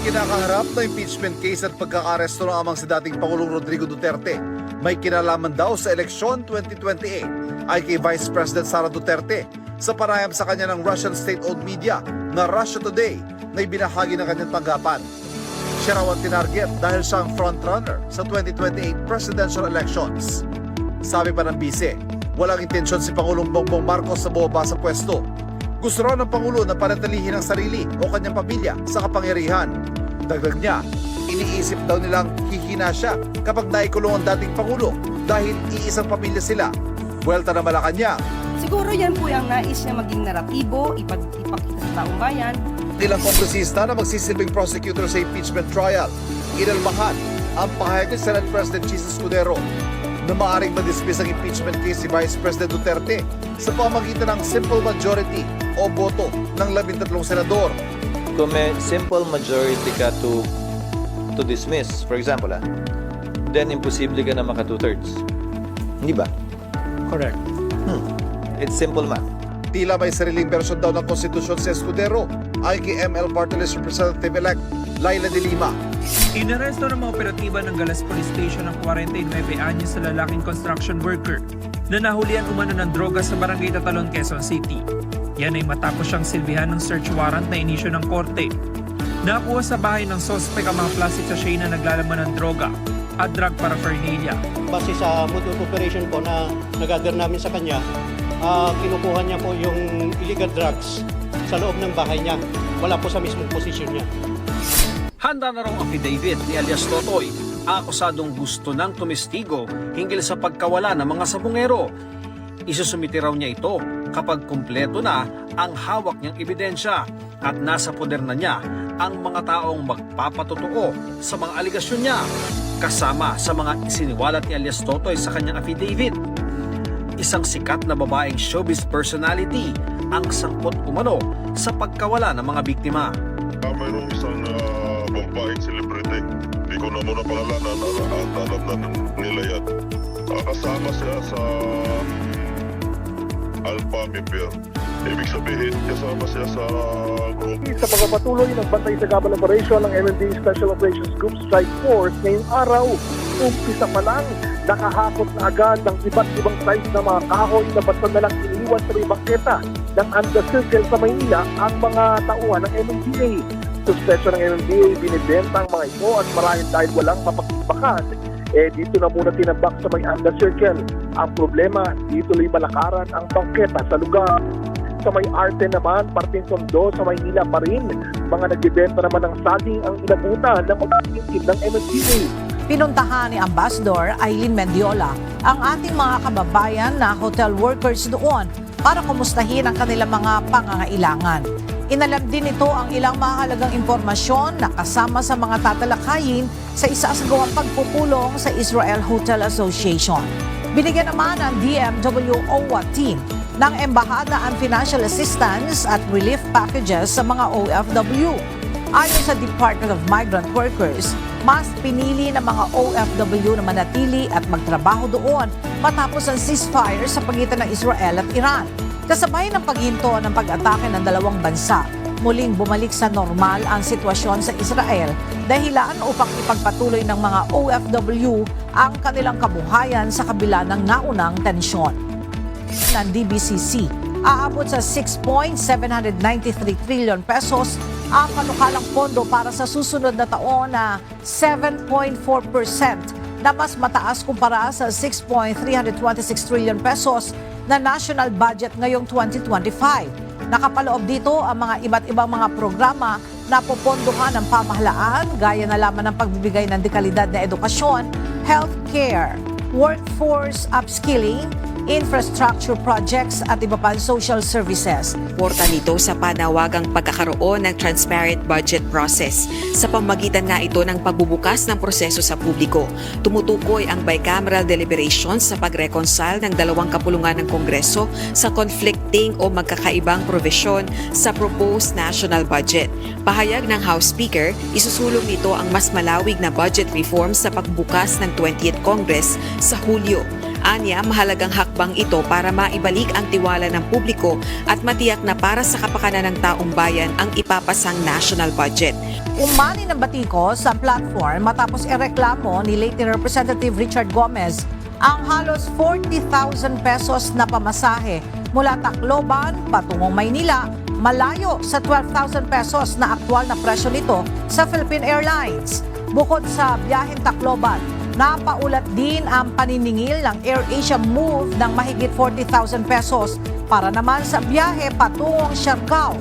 Kinakaharap na impeachment case at pagkakaresto ng amang si dating Pangulong Rodrigo Duterte. May kinalaman daw sa eleksyon 2028 ay kay Vice President Sara Duterte sa panayam sa kanya ng Russian state-owned media na Russia Today na ibinahagi ng kanyang tanggapan. Siya raw ang tinarget dahil siya ang frontrunner sa 2028 presidential elections. Sabi pa ng bise, walang intensyon si Pangulong Bongbong Marcos sa bumaba sa pwesto. Gusto raw ng Pangulo na panatilihin ang sarili o kanyang pamilya sa kapangyarihan. Dagdag niya, iniisip daw nilang hihina siya kapag naikulong ang dating Pangulo dahil iisang pamilya sila. Buwelta na Malacanang, Siguro yan po yung nais niya maging naratibo, ipag ipakita sa taong bayan. ilang kongresista na magsisilbing prosecutor sa impeachment trial. Inalmahan ang pahayag ni Senate President Jesus Escudero na maaaring madismiss ang impeachment case si Vice President Duterte sa pamagitan ng simple majority o boto ng labintatlong senador. kung may simple majority ka to to dismiss, for example, ah, then imposible ka na maka two-thirds. Hindi ba? Correct. It's simple math. Tila may sariling bersyon daw ng konstitusyon si Escudero ay kay ML Party List Representative-elect Laila de Lima. Inaresto ng mga operatiba ng Galas Police Station ang 49 anyos sa lalaking construction worker na nahulian umano ng droga sa barangay Tatalon, Quezon City. Yan ay matapos siyang silbihan ng search warrant na inisyo ng korte. Nakuha sa bahay ng sospek ang mga plastic sachet na naglalaman ng droga at drug paraphernalia. Base sa modus operation po na nag-gather namin sa kanya, ah, kinukuha niya po yung illegal drugs sa loob ng bahay niya. Wala po sa mismong posisyon niya. Handa na raw ang affidavit ni alias Totoy, akusadong gusto ng tumestigo hinggil sa pagkawala ng mga sabungero. Isusumiti raw niya ito kapag kumpleto na ang hawak niyang ebidensya at nasa poder na niya ang mga taong magpapatotoo sa mga aligasyon niya kasama sa mga isiniwalat ni alias Totoy sa kanyang affidavit. Isang sikat na babaeng showbiz personality ang sangkot umano sa pagkawala ng mga biktima. Ah, mayroong isang uh, babaeng celebrity. Hindi ko na muna pangalanan at alam na nila yan. Ah, kasama siya sa Alpha Member. Ibig sabihin, kasama siya sa group. sa pagpapatuloy ng bantay sa Gabal Operation ng MND Special Operations Group Strike Force ngayong araw, umpisa pa lang, nakahakot na agad ng iba't ibang size ng mga kahoy na basta na lang iniwan sa may bangketa ng Anda Circle sa Maynila ang mga tauhan ng MNDA. Suspeso ng MNDA, binibenta ang mga ito at marahil dahil walang mapagpakan, eh dito na muna tinabak sa may Anda Circle. Ang problema, dito tuloy malakaran ang bangketa sa lugar sa may arte naman, parting tondo sa Maynila pa rin. Mga nagbibenta naman ng saging ang inabutan ng mag-iintip ng MSDA. Pinuntahan ni Ambassador Eileen Mendiola ang ating mga kababayan na hotel workers doon para kumustahin ang kanilang mga pangangailangan. Inalam din ito ang ilang mahalagang impormasyon na kasama sa mga tatalakayin sa isaasagawang pagpupulong sa Israel Hotel Association. Binigyan naman ang DMW team ng embahada ang financial assistance at relief packages sa mga OFW. Ayon sa Department of Migrant Workers, mas pinili ng mga OFW na manatili at magtrabaho doon matapos ang ceasefire sa pagitan ng Israel at Iran. Kasabay ng paghinto ng pag-atake ng dalawang bansa, muling bumalik sa normal ang sitwasyon sa Israel dahilan upang ipagpatuloy ng mga OFW ang kanilang kabuhayan sa kabila ng naunang tensyon ng DBCC. Aabot sa 6.793 trillion pesos ang kanukalang pondo para sa susunod na taon na 7.4% na mas mataas kumpara sa 6.326 trillion pesos na national budget ngayong 2025. Nakapaloob dito ang mga iba't ibang mga programa na popondohan ng pamahalaan gaya na lamang ng pagbibigay ng dekalidad na edukasyon, healthcare, workforce upskilling, infrastructure projects at iba pang social services. Porta nito sa panawagang pagkakaroon ng transparent budget process. Sa pamagitan nga ito ng pagbubukas ng proseso sa publiko, tumutukoy ang bicameral deliberations sa pag-reconcile ng dalawang kapulungan ng Kongreso sa conflicting o magkakaibang provision sa proposed national budget. Pahayag ng House Speaker, isusulong nito ang mas malawig na budget reform sa pagbukas ng 20th Congress sa Hulyo. Anya, mahalagang hakbang ito para maibalik ang tiwala ng publiko at matiyak na para sa kapakanan ng taong bayan ang ipapasang national budget. Umani ng batikos sa platform matapos ereklamo ni late Representative Richard Gomez ang halos 40,000 pesos na pamasahe mula Tacloban patungong Maynila malayo sa 12,000 pesos na aktwal na presyo nito sa Philippine Airlines. Bukod sa biyaheng Tacloban, napaulat din ang paniningil ng AirAsia Move ng mahigit 40,000 pesos para naman sa biyahe patungong Siargao.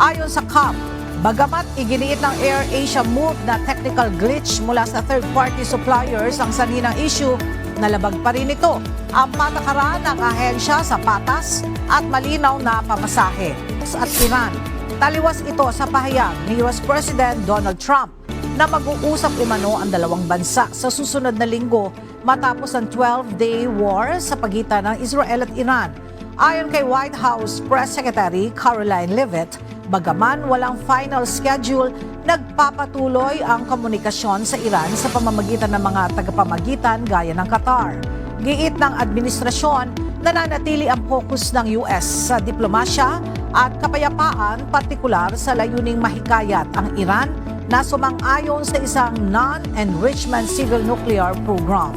Ayon sa CAP, Bagamat iginiit ng AirAsia Move na technical glitch mula sa third-party suppliers ang sanhi ng issue, nalabag pa rin ito ang patakaran ng ahensya sa patas at malinaw na pamasahe. At Iran, taliwas ito sa pahayag ni US President Donald Trump na mag-uusap umano ang dalawang bansa sa susunod na linggo matapos ang 12-day war sa pagitan ng Israel at Iran. Ayon kay White House Press Secretary Caroline Levitt, bagaman walang final schedule, nagpapatuloy ang komunikasyon sa Iran sa pamamagitan ng mga tagapamagitan gaya ng Qatar. Giit ng administrasyon, nananatili ang focus ng US sa diplomasya at kapayapaan partikular sa layuning mahikayat ang Iran na sumang-ayon sa isang non-enrichment civil nuclear program.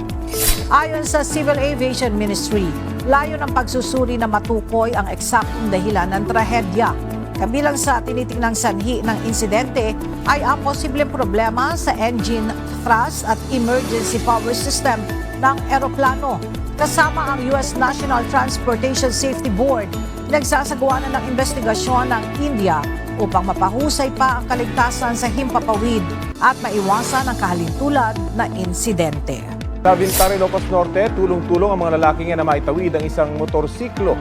Ayon sa Civil Aviation Ministry, layo ng pagsusuri na matukoy ang eksaktong dahilan ng trahedya. Kabilang sa tinitingnang sanhi ng insidente ay ang posibleng problema sa engine thrust at emergency power system ng eroplano. Kasama ang US National Transportation Safety Board, nagsasagawa na ng investigasyon ng India upang mapahusay pa ang kaligtasan sa himpapawid at maiwasan ang kahalintulad na insidente. Sa Vintare, Locos Norte, tulong-tulong ang mga lalaking na maitawid ang isang motorsiklo.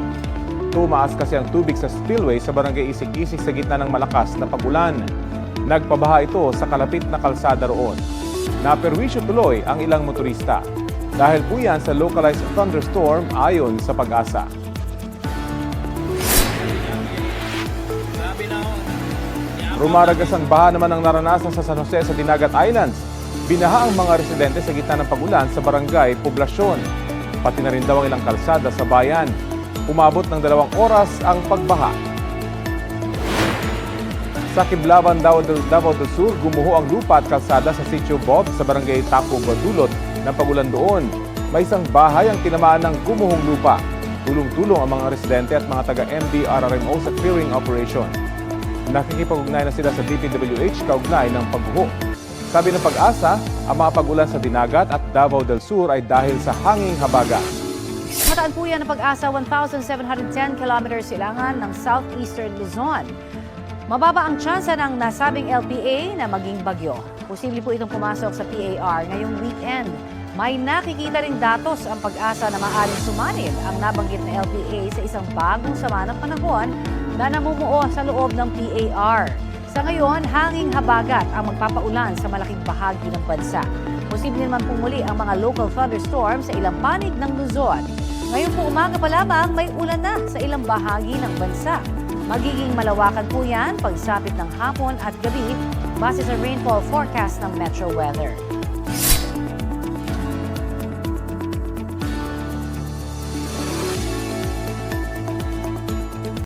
Tumaas kasi ang tubig sa spillway sa barangay Isik-Isik sa gitna ng malakas na pagulan. Nagpabaha ito sa kalapit na kalsada roon. Naperwisyo tuloy ang ilang motorista. Dahil po yan sa localized thunderstorm ayon sa pag-asa. Rumaragas ang baha naman ang naranasan sa San Jose sa Dinagat Islands. Binaha ang mga residente sa gitna ng pagulan sa barangay Poblasyon. Pati na rin daw ang ilang kalsada sa bayan. Umabot ng dalawang oras ang pagbaha. Sa Kiblaban, Davao del, Sur, gumuho ang lupa at kalsada sa Sitio Bob sa barangay Taco Badulot ng pagulan doon. May isang bahay ang tinamaan ng gumuhong lupa. Tulong-tulong ang mga residente at mga taga-MDRRMO sa clearing operation. Nakikipag-ugnay na sila sa DPWH kaugnay ng pagguho. Sabi ng pag-asa, ang mga pagulan sa Dinagat at Davao del Sur ay dahil sa hanging habagat. Mataan po yan ng pag-asa 1,710 kilometers silangan ng southeastern Luzon. Mababa ang tsansa ng nasabing LPA na maging bagyo. Posible po itong pumasok sa PAR ngayong weekend. May nakikita ring datos ang pag-asa na maaaring sumanib ang nabanggit na LPA sa isang bagong sama ng panahon na namumuo sa loob ng PAR. Sa ngayon, hanging habagat ang magpapaulan sa malaking bahagi ng bansa. Posible naman pumuli ang mga local thunderstorm sa ilang panig ng Luzon. Ngayon po umaga pa lamang may ulan na sa ilang bahagi ng bansa. Magiging malawakan po yan pagsapit ng hapon at gabi base sa rainfall forecast ng Metro Weather.